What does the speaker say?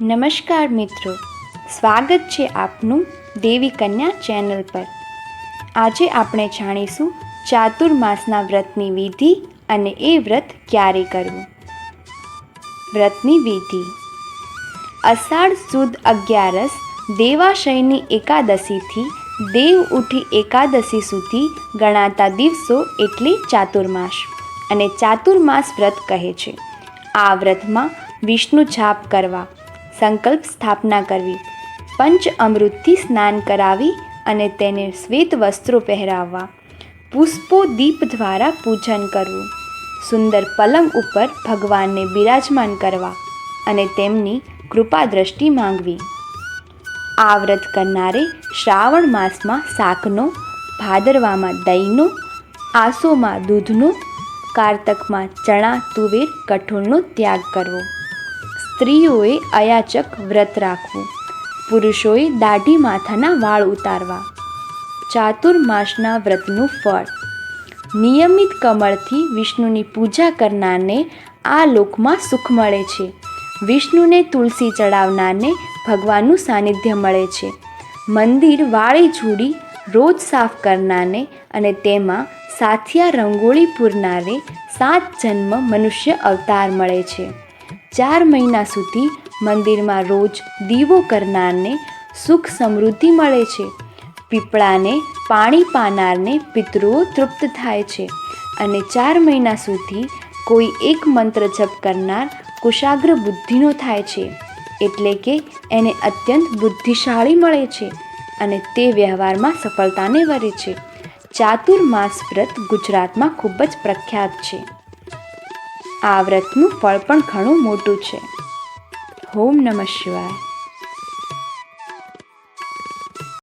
નમસ્કાર મિત્રો. સ્વાગત છે આપનું દેવી કન્યા ચેનલ પર. આજે આપણે જાણીશું ચાતુર્માસના વ્રતની વિધિ અને એ વ્રત ક્યારે કરવું. વ્રતની વિધિ. અષાઢ સુદ અગિયારસ દેવાશયની એકાદશીથી દેવ ઉઠી એકાદશી સુધી ગણાતા દિવસો એટલે ચાતુર્માસ અને ચાતુર્માસ વ્રત કહે છે. આ વ્રતમાં વિષ્ણુ જાપ કરવા સંકલ્પ સ્થાપના કરવી. પંચ અમૃતથી સ્નાન કરાવી અને તેને શ્વેત વસ્ત્રો પહેરાવવા. પુષ્પો દીપ દ્વારા પૂજન કરવું. સુંદર પલંગ ઉપર ભગવાનને બિરાજમાન કરવા અને તેમની કૃપા દ્રષ્ટિ માંગવી. આ વ્રત કરનારે શ્રાવણ માસમાં શાકનો, ભાદરવામાં દહીંનો, આસોમાં દૂધનો, કારતકમાં ચણા, તુવેર, કઠોળનો ત્યાગ કરવો. સ્ત્રીઓએ અયાચક વ્રત રાખવું. પુરુષોએ દાઢી માથાના વાળ ઉતારવા. ચાતુર્માસના વ્રતનું ફળ. નિયમિત કમળથી વિષ્ણુની પૂજા કરનારને આ લોકમાં સુખ મળે છે. વિષ્ણુને તુલસી ચડાવનારને ભગવાનનું સાનિધ્ય મળે છે. મંદિર વાળી ઝૂડી રોજ સાફ કરનારને અને તેમાં સાથિયા રંગોળી પૂરનારે સાત જન્મ મનુષ્ય અવતાર મળે છે. ચાર મહિના સુધી મંદિરમાં રોજ દીવો કરનારને સુખ સમૃદ્ધિ મળે છે. પીપળાને પાણી પાનારને પિતૃઓ તૃપ્ત થાય છે અને ચાર મહિના સુધી કોઈ એક મંત્ર જપ કરનાર કુશાગ્ર બુદ્ધિનો થાય છે. એટલે કે એને અત્યંત બુદ્ધિશાળી મળે છે અને તે વ્યવહારમાં સફળતાને વરે છે. ચાતુર્માસ વ્રત ગુજરાતમાં ખૂબ જ પ્રખ્યાત છે. આ વ્રતનું ફળ પણ ઘણું મોટું છે. ઓમ નમઃ શિવાય.